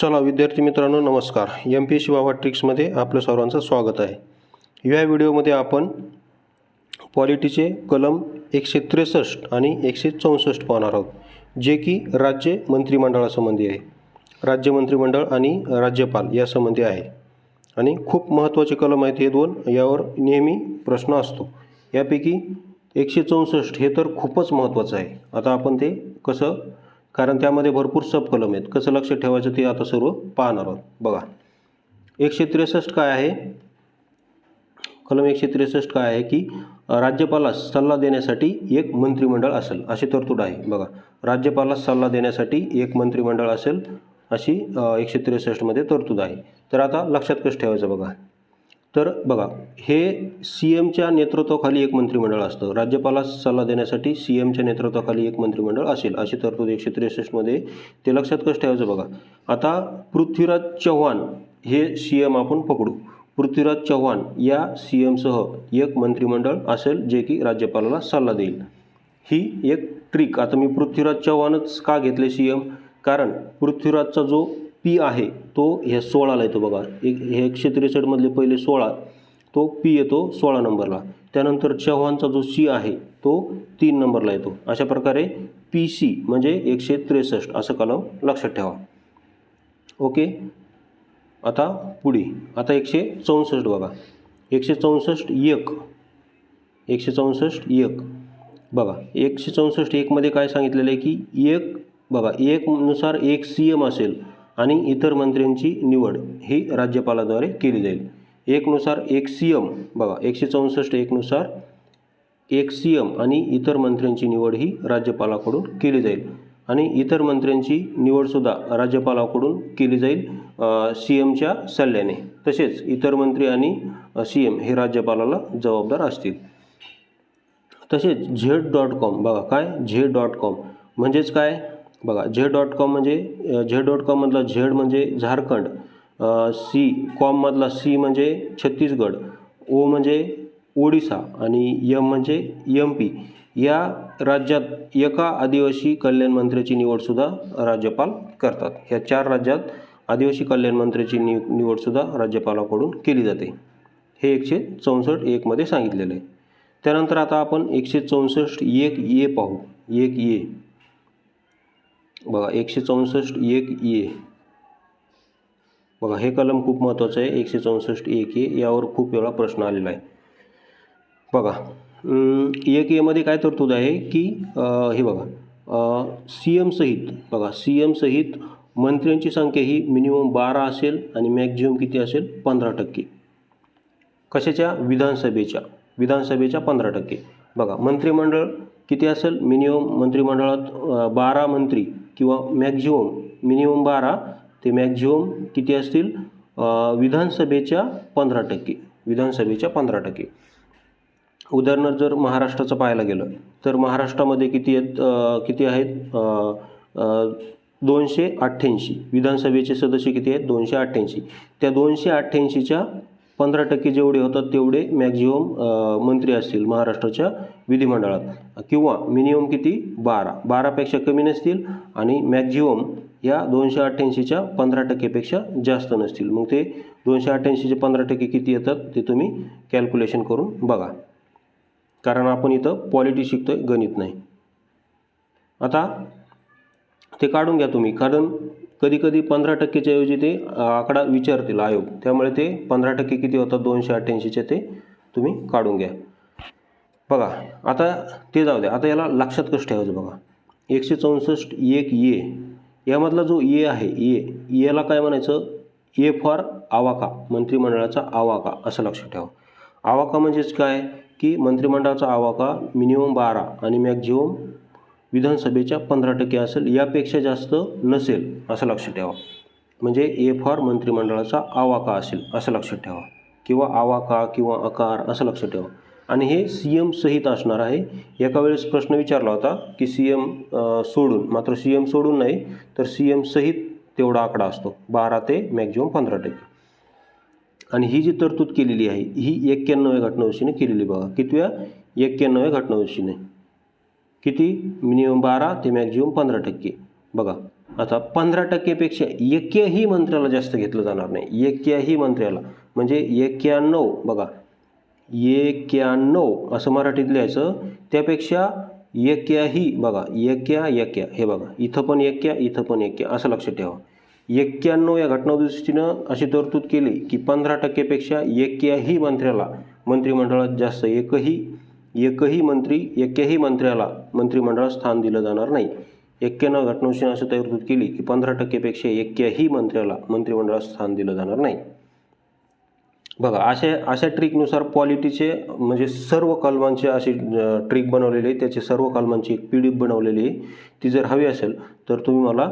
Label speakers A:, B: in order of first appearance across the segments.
A: चला विद्यार्थी मित्रांनो नमस्कार. एम पी एस सी बाबा ट्रिक्समध्ये आपलं सर्वांचं स्वागत आहे. या व्हिडिओमध्ये आपण पॉलिटीचे कलम एकशे त्रेसष्ट आणि एकशे चौसष्ट पाहणार आहोत जे की राज्य मंत्रिमंडळासंबंधी आहे. राज्य मंत्रिमंडळ आणि राज्यपाल यासंबंधी आहे. आणि खूप महत्त्वाचे कलम आहेत हे दोन यावर नेहमी प्रश्न असतो. यापैकी एकशे चौसष्ट हे तर खूपच महत्त्वाचं आहे. आता आपण ते कसं कारण त्यामध्ये भरपूर सब कलम आहेत. कसं लक्ष ठेवायचं ते आता सर्व पाहणार आहोत. बघा. एकशे त्रेसष्ट काय आहे? कलम एकशे त्रेसष्ट काय आहे की राज्यपालास सल्ला देण्यासाठी एक मंत्रिमंडळ असेल अशी तरतूद आहे. बघा. राज्यपालास सल्ला देण्यासाठी एक मंत्रिमंडळ असेल अशी एकशे त्रेसष्टमध्ये तरतूद आहे. तर आता लक्षात कसं ठेवायचं बघा. तर बघा हे सी एमच्या नेतृत्वाखाली एक मंत्रिमंडळ असतं. राज्यपालास सल्ला देण्यासाठी सी एमच्या नेतृत्वाखाली एक मंत्रिमंडळ असेल. अशी तरतूद एकशे त्रेसष्टमध्ये ते लक्षात कसं ठेवायचं बघा. आता पृथ्वीराज चव्हाण हे सी एम आपण पकडू. पृथ्वीराज चव्हाण या सी एमसह एक मंत्रिमंडळ असेल जे की राज्यपालाला सल्ला देईल. ही एक ट्रिक आता मी पृथ्वीराज चव्हाणच का घेतले सी एम कारण पृथ्वीराजचा जो पी आहे तो ह्या सोळाला येतो बघा. एक हे एकशे त्रेसष्टमधले पहिले सोळा तो पी येतो सोळा नंबरला. त्यानंतर चव्हाणचा जो सी आहे तो तीन नंबरला येतो. अशा प्रकारे पी सी म्हणजे एकशे त्रेसष्ट असं कलम लक्षात ठेवा. ओके? आता पुढे. आता एकशे चौसष्ट बघा. एकशे चौसष्ट एक. एकशे चौसष्ट एक. बघा एकशे चौसष्ट एकमध्ये काय सांगितलेलं आहे की एक बघा एकनुसार एक सी एम असेल. आणि इतर मंत्र्यांची निवड ही राज्यपालाद्वारे केली जाईल. एकनुसार एक सी एम बघा एकशे चौसष्ट एकनुसार एक सी एम आणि इतर मंत्र्यांची निवड ही राज्यपालाकडून केली जाईल. आणि इतर मंत्र्यांची निवडसुद्धा राज्यपालाकडून केली जाईल सी एमच्या सल्ल्याने. तसेच इतर मंत्री आणि सी एम हे राज्यपालाला जबाबदार असतील. तसेच झेड डॉट कॉम बघा काय? Z dot com. म्हणजेच काय? बघा झे डॉट कॉम म्हणजे झे डॉट कॉममधला झेड म्हणजे झारखंड सी कॉममधला सी म्हणजे छत्तीसगड ओ म्हणजे ओडिसा आणि यम म्हणजे यम पी. या राज्यात एका आदिवासी कल्याण मंत्र्याची निवडसुद्धा राज्यपाल करतात. ह्या चार राज्यात आदिवासी कल्याण मंत्र्याची नि निवडसुद्धा राज्यपालाकडून केली जाते. हे एकशे चौसष्ट एकमध्ये सांगितलेलं आहे. त्यानंतर आता आपण एकशे चौसष्ट एक ये पाहू. एक ये बघा एकशे चौसष्ट एक ए. बघा हे कलम खूप महत्त्वाचं आहे. एकशे चौसष्ट एक ए यावर खूप वेळा प्रश्न आलेला आहे. बघा एक एमध्ये काय तरतूद आहे की हे बघा सी एम सहित बघा सी एम सहित मंत्र्यांची संख्या ही मिनिमम बारा असेल आणि मॅक्झिमम किती असेल? पंधरा टक्के. कशाच्या? विधानसभेच्या. विधानसभेच्या पंधरा टक्के. बघा मंत्रिमंडळ किती असेल? मिनिमम मंत्रिमंडळात बारा मंत्री किंवा मॅक्झिमम मिनिमम बारा ते मॅक्झिमम किती असतील? विधानसभेच्या पंधरा टक्के. विधानसभेच्या पंधरा टक्के. उदाहरणार्थ जर महाराष्ट्राचं पाहायला गेलं तर महाराष्ट्रामध्ये किती आहेत? किती आहेत? दोनशे अठ्ठ्याऐंशी. विधानसभेचे सदस्य किती आहेत? दोनशे अठ्ठ्याऐंशी. त्या दोनशे अठ्ठ्याऐंशीच्या पंधरा टक्के जेवढे होतात तेवढे मॅक्झिमम मंत्री असतील महाराष्ट्राच्या विधिमंडळात. किंवा मिनिमम किती? बारा. बारापेक्षा कमी नसतील आणि मॅक्झिमम या दोनशे अठ्ठ्याऐंशीच्या पंधरा टक्केपेक्षा जास्त नसतील. मग ते दोनशे अठ्ठ्याऐंशीचे पंधरा टक्के किती येतात ते तुम्ही कॅल्क्युलेशन करून बघा. कारण आपण इथं पॉलिटी शिकतो आहे गणित नाही. आता ते काढून घ्या तुम्ही. कारण कधी कधी पंधरा टक्केच्या ऐवजी ते आकडा विचारतील आयोग. त्यामुळे ते पंधरा टक्के किती होतात? दोनशे अठ्ठ्याऐंशीचे ते तुम्ही काढून घ्या. बघा आता ते जाऊ द्या. आता याला लक्षात कसं ठेवायचं बघा? एकशे चौसष्ट एक ये यामधला जो ये आहे ये एला काय म्हणायचं? ए फॉर आवाका मंत्रिमंडळाचा आवाका असं लक्षात ठेवा. आवाका म्हणजेच काय? की मंत्रिमंडळाचा आवाका मिनिमम बारा आणि मॅक्झिमम विधानसभेच्या पंधरा टक्के असेल यापेक्षा जास्त नसेल असं लक्षात ठेवा. म्हणजे ए फॉर मंत्रिमंडळाचा आवाका असेल असं लक्षात ठेवा. किंवा आवाका किंवा आकार असं लक्षात ठेवा. आणि हे सी एम सहित असणार आहे. एका वेळेस प्रश्न विचारला होता की सी एम सोडून मात्र सी एम सोडून नाही तर सी एम सहित तेवढा आकडा असतो. बारा ते मॅक्झिमम पंधरा टक्के. आणि ही जी तरतूद केलेली आहे ही एक्क्याण्णव्या घटनादुरुस्तीने केलेली बघा. कितव्या? एक्क्याण्णव्या घटनादुरुस्तीने किती? मिनिमम बारा ते मॅक्झिमम पंधरा टक्के. बघा आता पंधरा टक्केपेक्षा एक्याही मंत्र्याला जास्त घेतलं जाणार नाही. एक्याही मंत्र्याला. म्हणजे एक्याण्णव बघा. एक्याण्णव असं मराठीत लिहायचं. त्यापेक्षा एक्याही बघा एक्या एक्या हे बघा इथं पण एक्या इथं पण एक्या असं लक्षात ठेवा. एक्क्याण्णव या घटनादृष्टीनं अशी तरतूद केली की पंधरा टक्केपेक्षा एक्याही मंत्र्याला मंत्रिमंडळात जास्त एकही एकही मंत्री एक्याही मंत्र्याला मंत्रिमंडळात स्थान दिलं जाणार नाही. एक्क्यानं घटनादृष्टीनं अशी तरतूद केली की पंधरा टक्केपेक्षा एक्याही मंत्र्याला मंत्रिमंडळात स्थान दिलं जाणार नाही. बघा अशा अशा ट्रिकनुसार पॉलिटीचे म्हणजे सर्व कलमांचे अशी ट्रिक बनवलेली आहे. त्याचे सर्व कलमांची एक पी डी एफ बनवलेली आहे. ती जर हवी असेल तर तुम्ही मला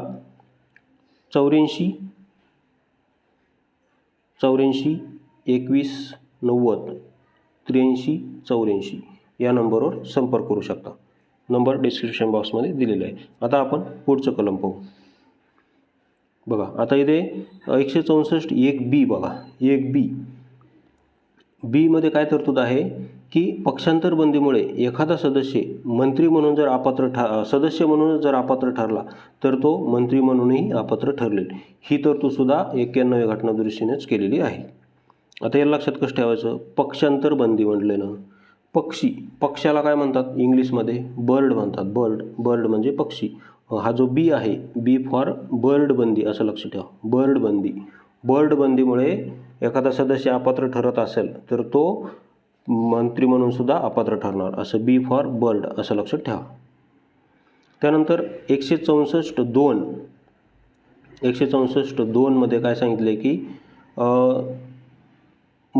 A: चौऱ्याऐंशी चौऱ्याऐंशी एकवीस नव्वद त्र्याऐंशी चौऱ्याऐंशी या नंबरवर संपर्क करू शकता. नंबर डिस्क्रिप्शन बॉक्समध्ये दिलेला आहे. आता आपण पुढचं कलम पाहू. बघा आता इथे एकशे चौसष्ट एक बी बघा. एक बी. बीमध्ये काय तरतूद आहे की पक्षांतर बंदीमुळे एखादा सदस्य मंत्री म्हणून जर अपात्र ठा सदस्य म्हणून जर अपात्र ठरला तर तो मंत्री म्हणूनही अपात्र ठरलेल. ही तरतूदसुद्धा एक्क्याण्णव घटना घटनादृष्टीनेच केलेली आहे. आता या लक्षात कसं ठेवायचं? पक्षांतर बंदी म्हटलेलं पक्षी. पक्षाला काय म्हणतात? इंग्लिशमध्ये बर्ड म्हणतात. बर्ड बर्ड म्हणजे पक्षी. हा जो बी आहे बी फॉर बर्ड बंदी असं लक्ष ठेवा. बर्ड बंदी बर्ड बंदीमुळे एखादा सदस्य अपात्र ठरत असेल तर तो मंत्री म्हणून सुद्धा अपात्र ठरणार. असं बी फॉर बर्ड असं लक्षात ठेवा. त्यानंतर एकशे चौसष्ट दोन. एकशे चौसष्ट दोनमध्ये काय सांगितले की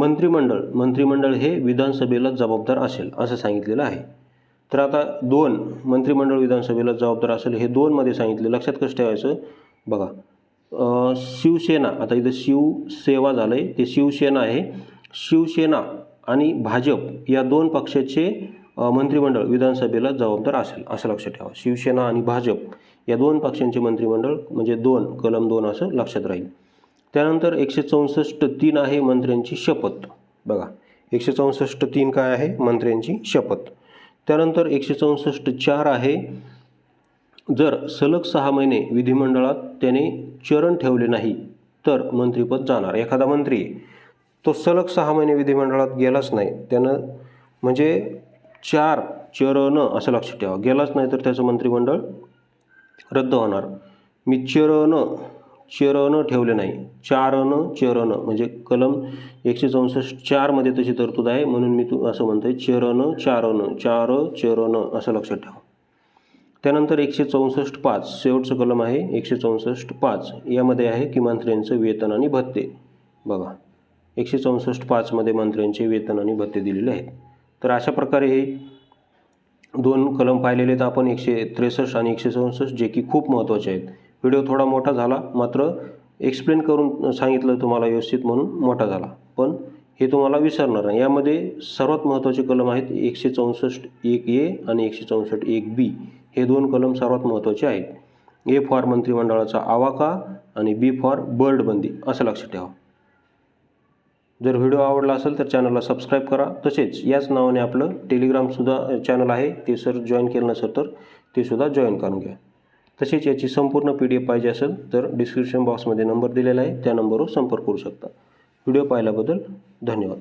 A: मंत्रिमंडळ मंत्रिमंडळ हे विधानसभेला जबाबदार असेल असं सांगितलेलं आहे. तर आता दोन मंत्रिमंडळ विधानसभेला जबाबदार असेल हे दोनमध्ये सांगितले. लक्षात कसं ठेवायचं? बघा शिवसेना आता इथं शिवसेवा झालं आहे ते शिवसेना आहे. शिवसेना आणि भाजप या दोन पक्षाचे मंत्रिमंडळ विधानसभेला जबाबदार असेल असं लक्षात ठेवा. शिवसेना आणि भाजप या दोन पक्षांचे मंत्रिमंडळ म्हणजे दोन कलम दोन असं लक्षात राहील. त्यानंतर एकशे चौसष्ट तीन आहे मंत्र्यांची शपथ. बघा एकशे चौसष्ट तीन काय आहे? मंत्र्यांची शपथ. त्यानंतर एकशे चौसष्ट चार आहे जर सलग सहा महिने विधिमंडळात त्याने चरण ठेवले नाही तर मंत्रिपद जाणार. एखादा मंत्री तो सलग सहा महिने विधिमंडळात गेलाच नाही त्यानं म्हणजे चार चरण असं लक्षात ठेवा. गेलाच नाही तर त्याचं मंत्रिमंडळ रद्द होणार. मी चरण चरण ठेवले नाही. चारण चरण म्हणजे कलम एकशे चौसष्ट चारमध्ये तशी तरतूद आहे. म्हणून मी तू असं म्हणतोय चरण चारण चार चरण असं लक्षात ठेवा. त्यानंतर एकशे चौसष्ट पाच शेवटचं कलम आहे. एकशे चौसष्ट पाच. यामध्ये आहे की मंत्र्यांचं वेतन आणि भत्ते. बघा. एकशे चौसष्ट पाचमध्ये मंत्र्यांचे वेतन आणि भत्ते दिलेले आहेत. तर अशा प्रकारे हे दोन कलम पाहिलेले आहेत आपण. एकशे त्रेसष्ट आणि एकशे चौसष्ट जे की खूप महत्त्वाचे आहेत. व्हिडिओ थोडा मोठा झाला मात्र एक्सप्लेन करून सांगितलं तुम्हाला व्यवस्थित म्हणून मोठा झाला. पण हे तुम्हाला विसरणार नाही. यामध्ये सर्वात महत्त्वाचे कलम आहेत एकशे चौसष्ट एक ए आणि एकशे चौसष्ट एक बी. हे दोन कलम सर्वात महत्त्वाचे आहेत. ए फॉर मंत्रिमंडळाचा आवाका आणि बी फॉर बर्ड बंदी असं लक्षात ठेवा. जर व्हिडिओ आवडला असेल तर चॅनलला सबस्क्राईब करा. तसेच याच नावाने आपलं टेलिग्रामसुद्धा चॅनल आहे. ते सर जॉईन केलं नसेल तर ते सुद्धा जॉईन करून घ्या. तसेच याची संपूर्ण पी डी एफ पाहिजे असेल तर डिस्क्रिप्शन बॉक्समध्ये नंबर दिलेला आहे. त्या नंबरवर संपर्क करू शकता. व्हिडिओ पाहिल्याबद्दल धन्यवाद.